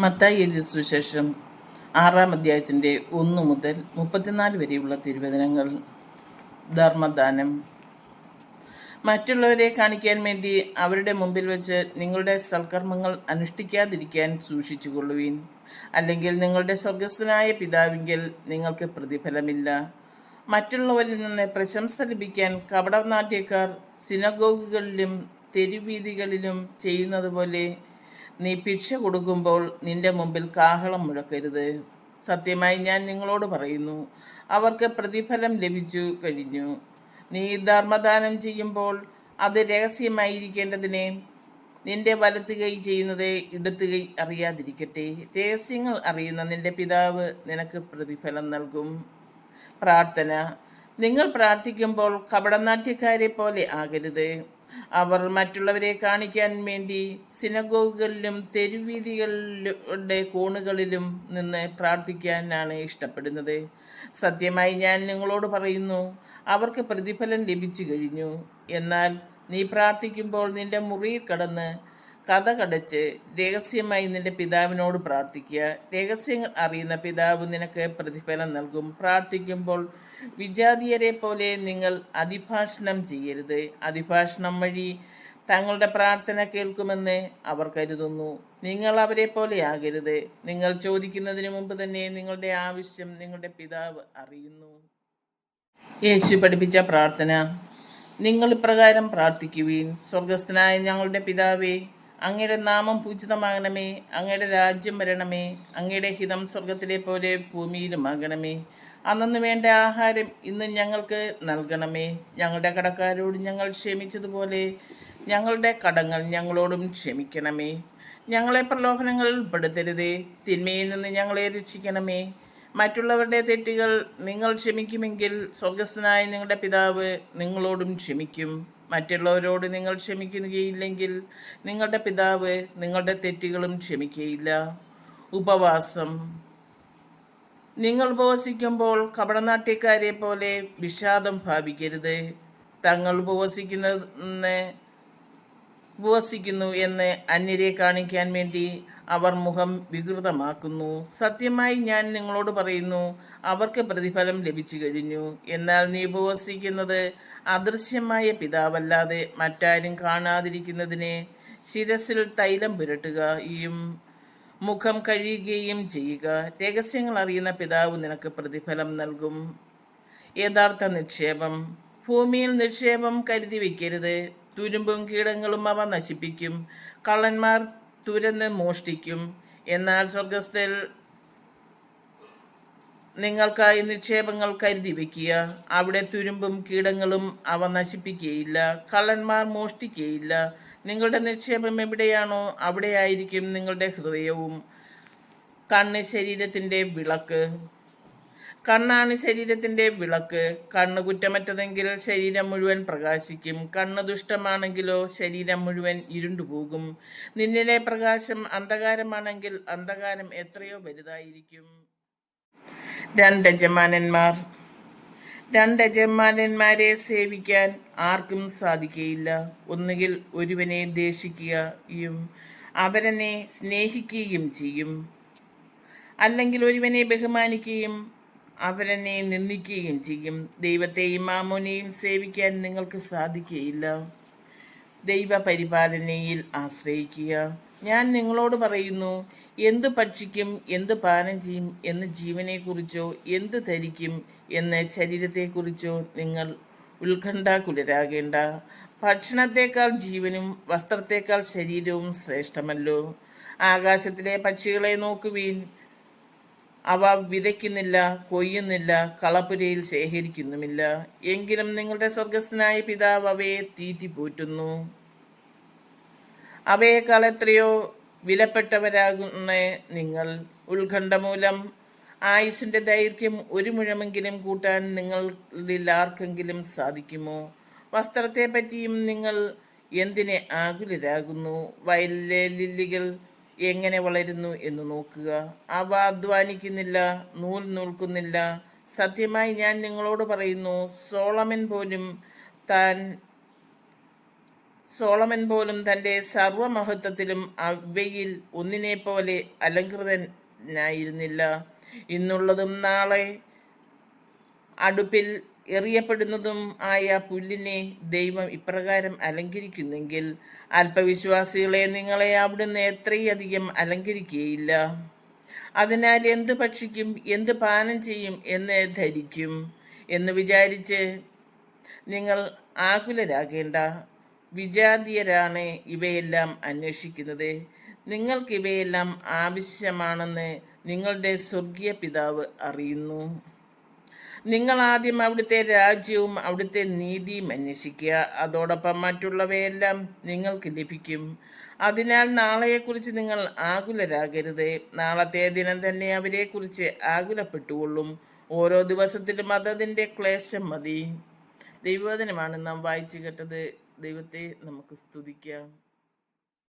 മത്തായി എഴുതിയ സുശേഷം ആറാം അധ്യായത്തിന്റെ ഒന്ന് മുതൽ മുപ്പത്തിനാല് വരെയുള്ള തിരുവചനങ്ങൾ. ധർമ്മദാനം. മറ്റുള്ളവരെ കാണിക്കാൻ വേണ്ടി അവരുടെ മുമ്പിൽ വെച്ച് നിങ്ങളുടെ സൽക്കർമ്മങ്ങൾ അനുഷ്ഠിക്കാതിരിക്കാൻ സൂക്ഷിച്ചുകൊള്ളുവീൻ. അല്ലെങ്കിൽ നിങ്ങളുടെ സ്വർഗസ്ഥനായ പിതാവിങ്കിൽ നിങ്ങൾക്ക് പ്രതിഫലമില്ല. മറ്റുള്ളവരിൽ നിന്ന് പ്രശംസ ലഭിക്കാൻ കപടനാട്യക്കാർ സിനഗോഗുകളിലും തെരുവീതികളിലും ചെയ്യുന്നത് പോലെ നീ ഭിക്ഷ കൊടുക്കുമ്പോൾ നിന്റെ മുമ്പിൽ കാഹളം മുഴക്കരുത്. സത്യമായി ഞാൻ നിങ്ങളോട് പറയുന്നു അവർക്ക് പ്രതിഫലം ലഭിച്ചു കഴിഞ്ഞു. നീ ധർമ്മദാനം ചെയ്യുമ്പോൾ അത് രഹസ്യമായിരിക്കേണ്ടതിനെ നിന്റെ വലത്ത് കൈ ചെയ്യുന്നത് ഇടത്ത് കൈ അറിയാതിരിക്കട്ടെ. രഹസ്യങ്ങൾ അറിയുന്ന നിന്റെ പിതാവ് നിനക്ക് പ്രതിഫലം നൽകും. പ്രാർത്ഥന. നിങ്ങൾ പ്രാർത്ഥിക്കുമ്പോൾ കപടനാട്യക്കാരെ പോലെ ആകരുത്. അവർ മറ്റുള്ളവരെ കാണിക്കാൻ വേണ്ടി സിനഗോഗുകളിലും തെരുവീതികളുടെ കോണുകളിലും നിന്ന് പ്രാർത്ഥിക്കാനാണ് ഇഷ്ടപ്പെടുന്നത്. സത്യമായി ഞാൻ നിങ്ങളോട് പറയുന്നു അവർക്ക് പ്രതിഫലം ലഭിച്ചു കഴിഞ്ഞു. എന്നാൽ നീ പ്രാർത്ഥിക്കുമ്പോൾ നിന്റെ മുറിയിൽ കടന്ന് കഥ കടച്ച് രഹസ്യമായി നിന്റെ പിതാവിനോട് പ്രാർത്ഥിക്കുക. രഹസ്യങ്ങൾ അറിയുന്ന പിതാവ് നിനക്ക് പ്രതിഫലം നൽകും. പ്രാർത്ഥിക്കുമ്പോൾ വിജാതീയരെ പോലെ നിങ്ങൾ അതിഭാഷണം ചെയ്യരുത്. അതിഭാഷണം വഴി തങ്ങളുടെ പ്രാർത്ഥന കേൾക്കുമെന്ന് അവർ കരുതുന്നു. നിങ്ങൾ അവരെ പോലെ ആകരുത്. നിങ്ങൾ ചോദിക്കുന്നതിന് മുമ്പ് തന്നെ നിങ്ങളുടെ ആവശ്യം നിങ്ങളുടെ പിതാവ് അറിയുന്നു. യേശു പഠിപ്പിച്ച പ്രാർത്ഥന. നിങ്ങൾ ഇപ്രകാരം പ്രാർത്ഥിക്കുവീൻ. സ്വർഗസ്ഥനായ ഞങ്ങളുടെ പിതാവേ അങ്ങയുടെ നാമം പൂജിതമാകണമേ അങ്ങയുടെ രാജ്യം വരണമേ അങ്ങയുടെ ഹിതം സ്വർഗത്തിലെ പോലെ ഭൂമിയിലും ആകണമേ. അന്നു വേണ്ട ആഹാരം ഇന്ന് ഞങ്ങൾക്ക് നൽകണമേ. ഞങ്ങളുടെ കടക്കാരോട് ഞങ്ങൾ ക്ഷമിച്ചതുപോലെ ഞങ്ങളുടെ കടങ്ങൾ ഞങ്ങളോടും ക്ഷമിക്കണമേ. ഞങ്ങളെ പ്രലോഭനങ്ങളിൽ പെടുത്തരുതേ തിന്മയിൽ നിന്ന് ഞങ്ങളെ രക്ഷിക്കണമേ. മറ്റുള്ളവരുടെ തെറ്റുകൾ നിങ്ങൾ ക്ഷമിക്കുമെങ്കിൽ സ്വർഗസ്ഥനായ നിങ്ങളുടെ പിതാവ് നിങ്ങളോടും ക്ഷമിക്കും. മറ്റുള്ളവരോട് നിങ്ങൾ ക്ഷമിക്കുകയില്ലെങ്കിൽ നിങ്ങളുടെ പിതാവ് നിങ്ങളുടെ തെറ്റുകളും ക്ഷമിക്കുകയില്ല. ഉപവാസം. നിങ്ങൾ ഉപവസിക്കുമ്പോൾ കപടനാട്യക്കാരെ പോലെ വിഷാദം ഭാവിക്കരുത്. തങ്ങൾ ഉപവസിക്കുന്ന ഉപവസിക്കുന്നു എന്ന് അന്യരെ കാണിക്കാൻ വേണ്ടി അവർ മുഖം വികൃതമാക്കുന്നു. സത്യമായി ഞാൻ നിങ്ങളോട് പറയുന്നു അവർക്ക് പ്രതിഫലം ലഭിച്ചു കഴിഞ്ഞു. എന്നാൽ നീ ഉപവസിക്കുന്നത് അദൃശ്യമായ പിതാവല്ലാതെ മറ്റാരും കാണാതിരിക്കുന്നതിനെ ശിരസിൽ തൈലം പുരട്ടുകയും മുഖം കഴിയുകയും ചെയ്യുക. രഹസ്യങ്ങൾ അറിയുന്ന പിതാവ് നിനക്ക് പ്രതിഫലം നൽകും. യഥാർത്ഥ നിക്ഷേപം. ഭൂമിയിൽ നിക്ഷേപം കരുതി വയ്ക്കരുത് തുരുമ്പും കീടങ്ങളും അവ നശിപ്പിക്കും. കള്ളന്മാർ തുരന്ന് മോഷ്ടിക്കും. എന്നാൽ സ്വർഗസ്ഥൽ നിങ്ങൾക്കായി നിക്ഷേപങ്ങൾ കരുതി വയ്ക്കുക. അവിടെ തുരുമ്പും കീടങ്ങളും അവ നശിപ്പിക്കുകയില്ല കള്ളന്മാർ മോഷ്ടിക്കുകയില്ല നിങ്ങളുടെ നിക്ഷേപം എവിടെയാണോ അവിടെയായിരിക്കും നിങ്ങളുടെ ഹൃദയവും കണ്ണ് ശരീരത്തിന്റെ വിളക്ക്. കണ്ണാണ് ശരീരത്തിന്റെ വിളക്ക്. കണ്ണ് കുറ്റമറ്റതെങ്കിൽ ശരീരം മുഴുവൻ പ്രകാശിക്കും. കണ്ണ് ദുഷ്ടമാണെങ്കിലോ ശരീരം മുഴുവൻ ഇരുണ്ടുപോകും. നിന്നിലെ പ്രകാശം അന്ധകാരമാണെങ്കിൽ അന്ധകാരം എത്രയോ വലുതായിരിക്കും. രണ്ട് യജമാനന്മാർ. രണ്ട് യജമാനന്മാരെ സേവിക്കാൻ ആർക്കും സാധിക്കയില്ല. ഒന്നുകിൽ ഒരുവനെ ദേഷിക്കുകയും അവരനെ സ്നേഹിക്കുകയും ചെയ്യും. അല്ലെങ്കിൽ ഒരുവനെ ബഹുമാനിക്കുകയും അവരെന്നെ നിന്ദിക്കുകയും ചെയ്യും. ദൈവത്തെയും മാമോനെയും സേവിക്കാൻ നിങ്ങൾക്ക് സാധിക്കുകയില്ല. ദൈവ പരിപാലനയിൽ ആശ്രയിക്കുക. ഞാൻ നിങ്ങളോട് പറയുന്നു എന്ത് ഭക്ഷിക്കും എന്ത് പാനം ചെയ്യും എന്ന് ജീവനെക്കുറിച്ചോ എന്ത് ധരിക്കും എന്ന് ശരീരത്തെക്കുറിച്ചോ നിങ്ങൾ ഉത്കണ്ഠാകുലരാകേണ്ട. ഭക്ഷണത്തേക്കാൾ ജീവനും വസ്ത്രത്തേക്കാൾ ശരീരവും ശ്രേഷ്ഠമല്ലോ. ആകാശത്തിലെ പക്ഷികളെ നോക്കുവീൻ അവ വിതയ്ക്കുന്നില്ല കൊയ്യുന്നില്ല കളപ്പുരയിൽ ശേഖരിക്കുന്നുമില്ല. എങ്കിലും നിങ്ങളുടെ സ്വർഗസ്ഥനായ പിതാവ് അവയെ തീറ്റിപ്പോറ്റുന്നു. അവയേക്കാൾ എത്രയോ വിലപ്പെട്ടവരാകുന്ന നിങ്ങൾ. ഉത്കണ്ഠ മൂലം ആയുസിന്റെ ദൈർഘ്യം ഒരു മുഴമെങ്കിലും കൂട്ടാൻ നിങ്ങളിൽ ആർക്കെങ്കിലും സാധിക്കുമോ? വസ്ത്രത്തെ പറ്റിയും നിങ്ങൾ എന്തിനെ ആകുലരാകുന്നു? വയലിലെ ലില്ലികൾ എങ്ങനെ വളരുന്നു എന്ന് നോക്കുക. അവ അധ്വാനിക്കുന്നില്ല നൂൽ നൂൽക്കുന്നില്ല. സത്യമായി ഞാൻ നിങ്ങളോട് പറയുന്നു സോളമൻ പോലും താൻ സോളമൻ പോലും തന്റെ സർവമഹത്വത്തിലും അവയിൽ ഒന്നിനെ പോലെ അലങ്കൃതനായിരുന്നില്ല. ഇന്നുള്ളതും നാളെ അടുപ്പിൽ എറിയപ്പെടുന്നതും ആയ പുല്ലിനെ ദൈവം ഇപ്രകാരം അലങ്കരിക്കുന്നെങ്കിൽ അല്പവിശ്വാസികളെ നിങ്ങളെ അവിടുന്ന് എത്രയധികം അലങ്കരിക്കുകയില്ല അതിനാൽ എന്ത് ഭക്ഷിക്കും എന്ത് പാനം ചെയ്യും എന്ന് ധരിക്കും എന്ന് വിചാരിച്ച് നിങ്ങൾ ആകുലരാകേണ്ട വിജാതീയരാണ് ഇവയെല്ലാം അന്വേഷിക്കുന്നത്. നിങ്ങൾക്കിവയെല്ലാം ആവശ്യമാണെന്ന് നിങ്ങളുടെ സ്വർഗീയ പിതാവ് അറിയുന്നു. നിങ്ങൾ ആദ്യം അവിടുത്തെ രാജ്യവും അവിടുത്തെ നീതിയും അന്വേഷിക്കുക. അതോടൊപ്പം മറ്റുള്ളവയെല്ലാം നിങ്ങൾക്ക് ലഭിക്കും. അതിനാൽ നാളെയെക്കുറിച്ച് നിങ്ങൾ ആകുലരാകരുത്. നാളത്തെ ദിനം തന്നെ അവരെക്കുറിച്ച് ആകുലപ്പെട്ടുകൊള്ളും. ഓരോ ദിവസത്തിലും അതതിന്റെ ക്ലേശം മതി. ദൈവവചനമാണ് നാം വായിച്ചു കേട്ടത്. ദൈവത്തെ നമുക്ക് സ്തുതിക്കാം.